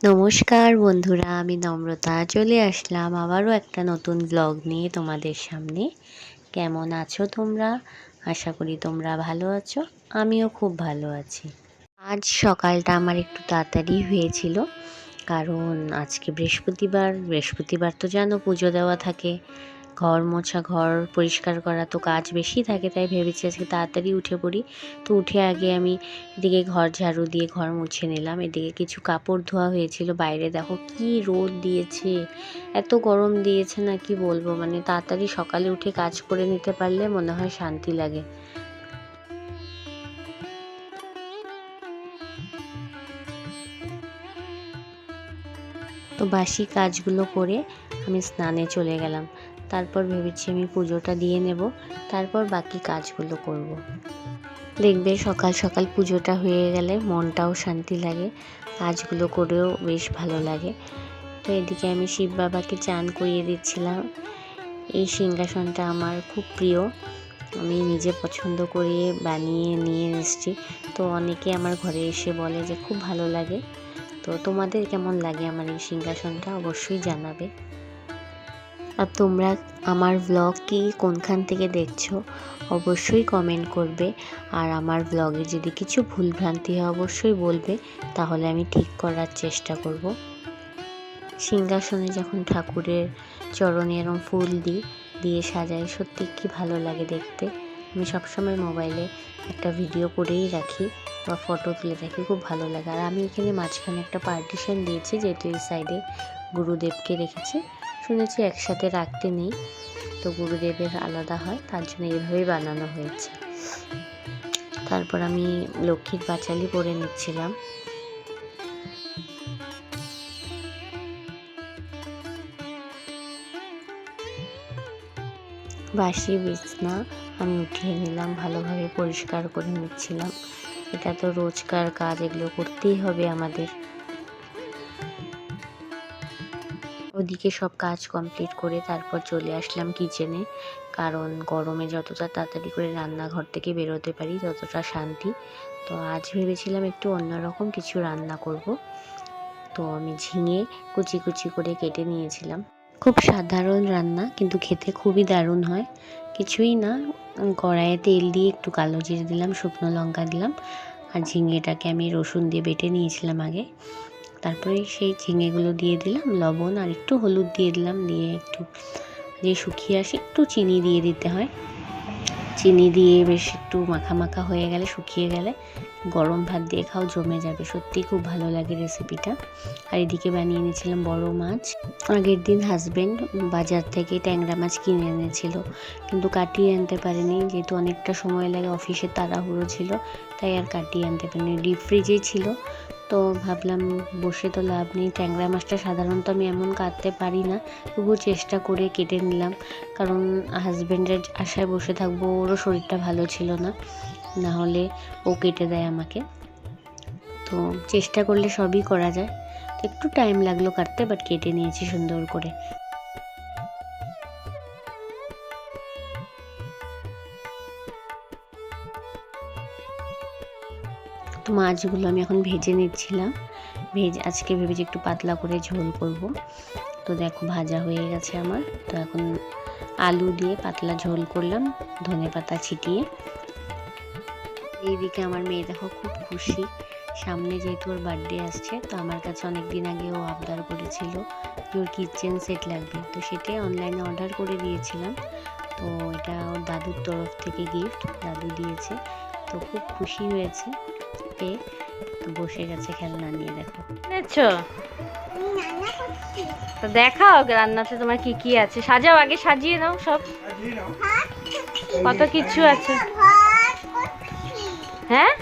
নমস্কার বন্ধুরা আমি নম্রতা চলে আসলাম আবারও একটা নতুন ব্লগ নিয়ে তোমাদের সামনে। কেমন আছো তোমরা? আশা করি তোমরা ভালো আছো, আমিও খুব ভালো আছি। আজ সকালটা আমার একটু তাড়াতাড়ি হয়েছিল, কারণ আজকে বৃহস্পতিবার বৃহস্পতিবার তো জানো পুজো দেওয়া থাকে। ঘর মোছা ঘর পরিষ্কার করা তো কাজ বেশি থাকে, তাই ভেবেছি আজকে তাড়াতাড়ি উঠে পড়ি। তো উঠে আগে আমি এদিকে ঘর ঝাড়ু দিয়ে ঘর মুছে নিলাম। এদিকে কিছু কাপড় ধোয়া হয়েছিল বাইরে। দেখো কি রোদ দিয়েছে, এত গরম দিয়েছে না কি বলব? মানে তাড়াতাড়ি সকালে উঠে কাজ করে নিতে পারলে মনে হয় শান্তি লাগে। তো বাসি কাজগুলো করে আমি স্নানে চলে গেলাম। তারপর ভেবেছি আমি পুজোটা দিয়ে নেব, তারপর বাকি কাজগুলো করব। দেখবে সকাল সকাল পুজোটা হয়ে গেলে মনটাও শান্তি লাগে, কাজগুলো করেও বেশ ভালো লাগে। তো এদিকে আমি শিব বাবাকে চান করিয়ে দিচ্ছিলাম। এই সিংহাসনটা আমার খুব প্রিয়। আমি নিজে পছন্দ করে বানিয়ে নিয়ে এসেছি। তো অনেকে আমার ঘরে এসে বলে যে, খুব ভালো লাগে। তো তোমাদের কেমন লাগে আমার এই সিংহাসনটা? অবশ্যই জানাবে। আর তোমরা আমার ব্লগ কি কোনখান থেকে দেখছ, অবশ্যই কমেন্ট করবে। আর আমার ব্লগে যদি কিছু ভুলভ্রান্তি হয়, অবশ্যই বলবে। তাহলে আমি ঠিক করার চেষ্টা করব। সিংহাসনে যখন ঠাকুরের চরণে এরম ফুল দিই দিয়ে সাজাই, সত্যি কি ভালো লাগে দেখতে। আমি সবসময় মোবাইলে একটা ভিডিও করেই রাখি বা ফটো তুলে রাখি, খুব ভালো লাগে। আর আমি এখানে মাঝখানে একটা পার্টিশন দিয়েছি, যেহেতু এই সাইডে গুরুদেবকে রেখেছি। শুনেছি একসাথে রাখতে নেই। তো গুরুদেবের আলাদা হয়, তার জন্য এইভাবেই বানানো হয়েছে। তারপর আমি লক্ষ্মীর পাঁচালি পরে নিচ্ছিলাম। বাসি বিছনা আমি উঠিয়ে নিলাম, ভালোভাবে পরিষ্কার করে নিচ্ছিলাম। এটা তো রোজকার কাজ, এগুলো করতেই হবে আমাদের। ওদিকে সব কাজ কমপ্লিট করে তারপর চলে আসলাম কিচেনে কারণ গরমে যতটা তাড়াতাড়ি করে রান্নাঘর থেকে বেরোতে পারি, ততটা শান্তি। তো আজ ভেবেছিলাম একটু অন্যরকম কিছু রান্না করব। তো আমি ঝিঙে কুচি কুচি করে কেটে নিয়েছিলাম। খুব সাধারণ রান্না, কিন্তু খেতে খুবই দারুণ হয়। কিছুই না, কড়াইয়ে তেল দিয়ে একটু কালো জিরে দিলাম, শুকনো লঙ্কা দিলাম, আর ঝিঙেটাকে আমি রসুন দিয়ে বেটে নিয়েছিলাম আগে। তারপরে সেই ঝিঙেগুলো দিয়ে দিলাম, লবণ আর একটু হলুদ দিয়ে দিলাম, দিয়ে একটু যে শুকিয়ে আসে একটু চিনি দিয়ে দিতে হয়। চিনি দিয়ে বেশ একটু মাখা মাখা হয়ে গেলে, শুকিয়ে গেলে গরম ভাত দিয়ে খাও, জমে যাবে। সত্যি খুব ভালো লাগে রেসিপিটা। আর এদিকে বানিয়ে নিয়েছিলাম বড় মাছ। আগের দিন হাজব্যান্ড বাজার থেকে ট্যাংরা মাছ কিনে এনেছিল, কিন্তু কাটিয়ে আনতে পারেনি। যেহেতু অনেকটা সময় লাগে, অফিসে তাড়াহুড়ো ছিল, তাই আর কাটিয়ে আনতে পারিনি। ডিপ ফ্রিজেই ছিল তো ভাবলাম বসে তো লাভ নেই। ট্যাংরা মাছটা সাধারণত আমি এমন কাটতে পারি না, তবুও চেষ্টা করে কেটে নিলাম। কারণ হাজব্যান্ডের আশায় বসে থাকব, ওরও শরীরটা ভালো ছিল না। না হলে ও কেটে দেয় আমাকে। তো চেষ্টা করলে সবই করা যায়। একটু টাইম লাগল কাটতে বাট কেটে নিয়েছি সুন্দর করে। মাছগুলো আমি এখন ভেজে নিচ্ছিলাম। ভেজে, আজকে ভেবেছি একটু পাতলা করে ঝোল করব। তো দেখো, ভাজা হয়ে গেছে আমার। তো এখন আলু দিয়ে পাতলা ঝোল করলাম, ধনে পাতা ছিটিয়ে। এইদিকে আমার মেয়ে দেখো খুব খুশি। সামনে যেহেতু ওর বার্থডে আসছে, তো আমার কাছে অনেক দিন আগে ও আবদার করেছিল যে ওর কিচেন সেট লাগবে। তো সেটাই অনলাইনে অর্ডার করে দিয়েছিলাম। তো এটা ওর দাদুর তরফ থেকে গিফট দাদু দিয়েছে। তো খুব খুশি হয়েছে। পেয়ে বসে গেছে খেলনা নিয়ে, দেখো। এনেছো? তো দেখাও রান্নাতে তোমার কি কি আছে। সাজাও, আগে সাজিয়ে নাও সব। কত কিছু আছে? হ্যাঁ?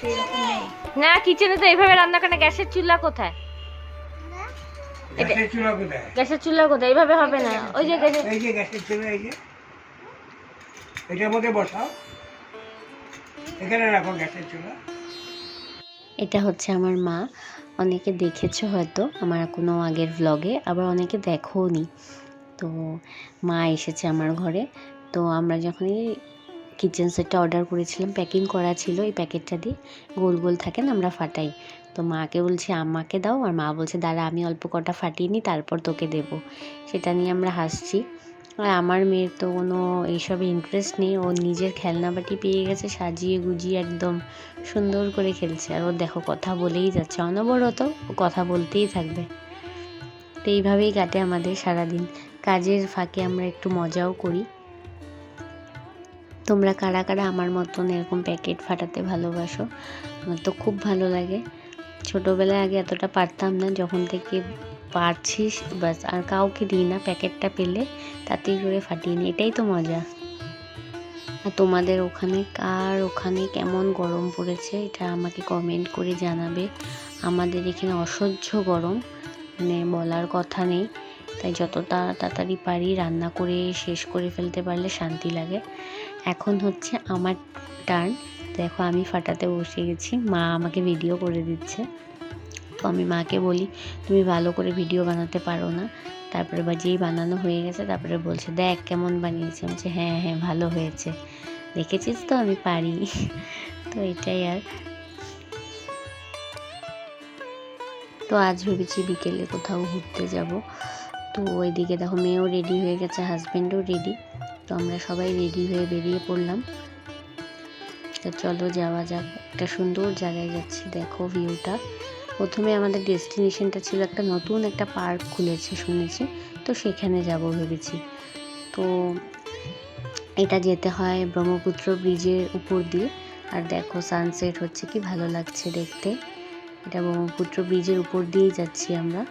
সেই রকম নেই। না কিচেনে তো এইভাবে রান্না করে গ্যাসের চুলা কোথায়? গ্যাসের চুলা কোথায়? গ্যাসের চুলা কোথায়? এইভাবে হবে না। ওই যে গ্যাসের এই যে গ্যাসের চুলা এই যে। এটার মধ্যে বসাও। এখানে রাখো গ্যাসের চুলা। এটা হচ্ছে আমার মা। অনেকে দেখেছ হয়তো আমার কোনো আগের ভ্লগে আবার অনেকে দেখোও নি তো মা এসেছে আমার ঘরে। তো আমরা যখন এই কিচেন সেটটা অর্ডার করেছিলাম। প্যাকিং করা ছিল এই প্যাকেটটা দিয়ে। গোল গোল থাকে না, আমরা ফাটাই। তো মাকে বলছি আমাকে দাও। আর মা বলছে, দাঁড়া, আমি অল্প কটা ফাটিয়ে নিই, তারপর তোকে দেবো। সেটা নিয়ে আমরা হাসছি। আর আমার মেয়ের তো কোনো এইসবে ইন্টারেস্ট নেই। ও নিজের খেলনাবাটি পেয়ে গেছে, সাজিয়ে গুজিয়ে একদম সুন্দর করে খেলছে। আর ও দেখো, কথা বলেই যাচ্ছে। অনবরত ও কথা বলতেই থাকবে। তো এইভাবেই কাটে আমাদের সারাদিন। কাজের ফাঁকে আমরা একটু মজাও করি। তোমরা কারা কারা আমার মতন এরকম প্যাকেট ফাটাতে ভালোবাসো? আমার তো খুব ভালো লাগে। ছোটোবেলায় আগে এতটা পারতাম না, যখন থেকে পারছিস বাস আর কাউকে দিই না প্যাকেটটা পেলে তাতেই করে ফাটিয়ে নিই, এটাই তো মজা। আর তোমাদের ওখানে কার ওখানে কেমন গরম পড়েছে, এটা আমাকে কমেন্ট করে জানাবে। আমাদের এখানে অসহ্য গরম মানে বলার কথা নেই। তাই যতটা তাড়াতাড়ি পারি রান্না করে শেষ করে ফেলতে পারলে শান্তি লাগে। এখন হচ্ছে আমার টার্ন দেখো, আমি ফাটাতে বসে গেছি। মা আমাকে ভিডিও করে দিচ্ছে। তো আমি মাকে বলি, তুমি ভালো করে ভিডিও বানাতে পারো না। তারপরে বা যেই বানানো হয়ে গেছে, তারপরে বলছে, দেখ কেমন বানিয়েছে। বলছি হ্যাঁ হ্যাঁ ভালো হয়েছে। দেখেছিস তো? আমি পারি। তো এটাই আর। তো আজ ভেবেছি বিকেলে কোথাও ঘুরতে যাব। তো ওইদিকে দেখো মেয়েও রেডি হয়ে গেছে হাজব্যান্ডও রেডি তো আমরা সবাই রেডি হয়ে বেরিয়ে পড়লাম। তো চলো যাওয়া যাক, একটা সুন্দর জায়গায় যাচ্ছি। দেখো ভিউটা প্রথমে আমাদের ডেস্টিনেশনটা ছিল একটা নতুন একটা পার্ক খুলেছে, শুনেছি। তো সেখানে যাব ভেবেছি। তো এটা যেতে হয় ব্রহ্মপুত্র ব্রিজের উপর দিয়ে। আর দেখো সানসেট হচ্ছে কি ভালো লাগছে দেখতে। এটা ব্রহ্মপুত্র ব্রিজের উপর দিয়েই যাচ্ছি আমরা।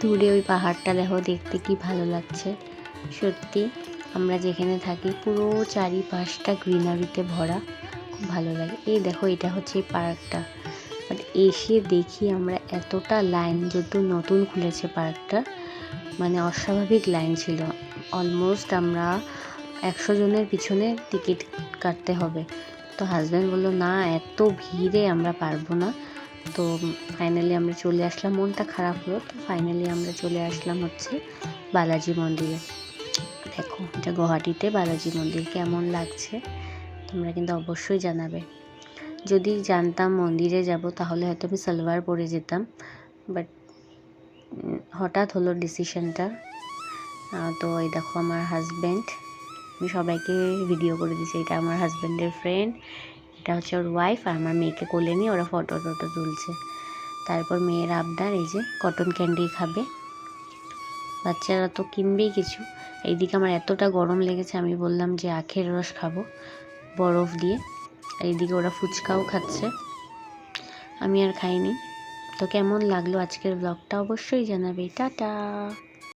দূরে ওই পাহাড়টা দেখো, দেখতে কি ভালো লাগছে। সত্যি, আমরা যেখানে থাকি পুরো চারিপাশটা গ্রিনারিতে ভরা, খুব ভালো লাগে। এই দেখো, এটা হচ্ছে পার্কটা। বাট এসে দেখি আমরা এতটা লাইন যেহেতু নতুন খুলেছে পার্কটা মানে অস্বাভাবিক লাইন ছিল। অলমোস্ট আমরা একশো জনের পিছনে টিকিট কাটতে হবে। তো হাজব্যান্ড বলল, না, এত ভিড়ে আমরা পারব না। তো ফাইনালি আমরা চলে আসলাম। মনটা খারাপ হলো, তো ফাইনালি আমরা চলে আসলাম হচ্ছে বালাজি মন্দিরে। দেখো, এটা গুয়াহাটিতে বালাজি মন্দির কেমন লাগছে, তোমরা কিন্তু অবশ্যই জানাবে। যদি জানতাম মন্দিরে যাব, তাহলে হয়তো আমি সালোয়ার পরে যেতাম বাট হঠাৎ হলো ডিসিশনটা তো এই দেখো আমার হাজব্যান্ড আমি সবাইকে ভিডিও করে দিচ্ছি এটা আমার হাজব্যান্ডের ফ্রেন্ড এটা হচ্ছে ওর ওয়াইফ আর আমার মেয়েকে কোলে নিয়ে ওরা ফটো টটো তুলছে। তারপর মেয়ের আবদার এই যে কটন ক্যান্ডি খাবে। বাচ্চারা তো কিনবেই কিছু। এইদিকে আমার এতটা গরম লেগেছে, আমি বললাম যে আখের রস খাব বরফ দিয়ে। এইদিকে ওরা ফুচকাও খাচ্ছে। আমি আর খাইনি। তো কেমন লাগল আজকের ব্লগটা অবশ্যই জানাবে। টাটা!